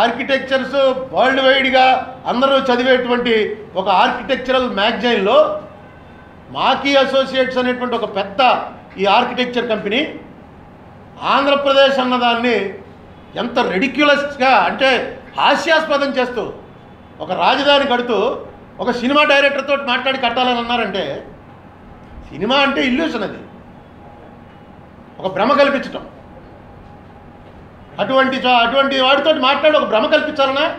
Architectures world వైడ్గా అందరూ చదివేటువంటి ఒక ఆర్కిటెక్చరల్ మ్యాగజైన్లో మాకీ అసోసియేట్స్ అనేటువంటి ఒక పెద్ద ఈ ఆర్కిటెక్చర్ కంపెనీ ఆంధ్రప్రదేశ్ అన్నదాన్ని ఎంత రెడిక్యులస్గా అంటే హాస్యాస్పదం చేస్తూ ఒక రాజధాని కడుతూ ఒక సినిమా డైరెక్టర్తో మాట్లాడి కట్టాలని అన్నారంటే సినిమా అంటే ఇల్యూషన్ అది. ఒక భ్రమ కల్పించటం. అటువంటి అటువంటి వాడితో మాట్లాడి ఒక భ్రమ కల్పించాలనా?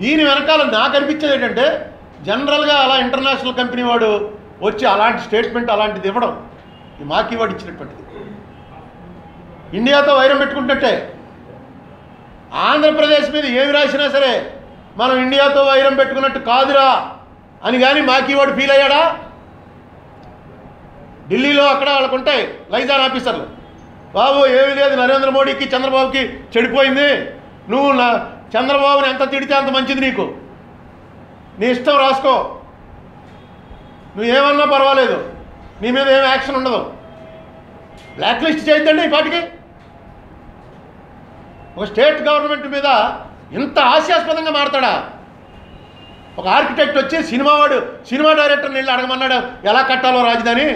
దీని వెనకాల నాకు అనిపించేది ఏంటంటే జనరల్గా అలా ఇంటర్నేషనల్ కంపెనీ వాడు వచ్చి అలాంటి స్టేట్మెంట్ అలాంటిది ఇవ్వడం. ఈ మాకి వాడు ఇచ్చినటువంటిది. ఇండియాతో వైరం పెట్టుకుంటుంటే ఆంధ్రప్రదేశ్ మీద ఏమి రాసినా సరే మనం ఇండియాతో వైరం పెట్టుకున్నట్టు కాదురా అని కానీ మాకి వాడు ఫీల్ అయ్యాడా? ఢిల్లీలో అక్కడ వాళ్ళకు ఉంటాయి లైజాన్ ఆఫీసర్లు. బాబు ఏమీ లేదు నరేంద్ర మోడీకి చంద్రబాబుకి చెడిపోయింది. నువ్వు నా చంద్రబాబుని ఎంత తిడితే అంత మంచిది నీకు. నీ ఇష్టం రాసుకో. నువ్వు ఏమన్నా పర్వాలేదు. నీ మీద ఏం యాక్షన్ ఉండదు. బ్లాక్ లిస్ట్ చేయొద్దండి ఈ పాటికి. ఒక స్టేట్ గవర్నమెంట్ మీద ఇంత హాస్యాస్పదంగా మారతాడా ఒక ఆర్కిటెక్ట్ వచ్చి సినిమా వాడు సినిమా డైరెక్టర్ని వెళ్ళి అడగమన్నాడు ఎలా కట్టాలో రాజధాని?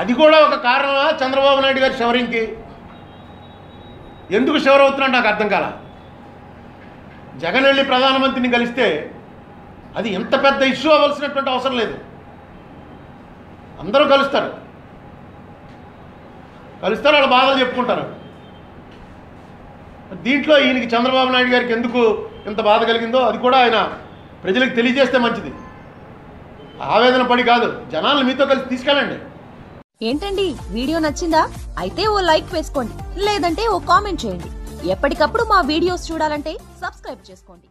అది కూడా ఒక కారణమా చంద్రబాబు నాయుడు గారి షవరింగ్కి? ఎందుకు షవర్ అవుతున్నాడు నాకు అర్థం కాల? జగన్ వెళ్ళి ప్రధానమంత్రిని కలిస్తే అది ఎంత పెద్ద ఇష్యూ అవ్వాల్సినటువంటి అవసరం లేదు. అందరూ కలుస్తారు. కలుస్తారు వాళ్ళ బాధలు చెప్పుకుంటారు. దీంట్లో ఈయనకి చంద్రబాబు నాయుడు గారికి ఎందుకు ఇంత బాధ కలిగిందో అది కూడా ఆయన ప్రజలకు తెలియజేస్తే మంచిది. ఆవేదన పడి కాదు జనాలను మీతో కలిసి తీసుకెళ్ళండి. ఏంటండి వీడియో నచ్చిందా? అయితే ఓ లైక్ వేసుకోండి లేదంటే ఓ కామెంట్ చేయండి. ఎప్పటికప్పుడు మా వీడియోస్ చూడాలంటే సబ్స్క్రైబ్ చేసుకోండి.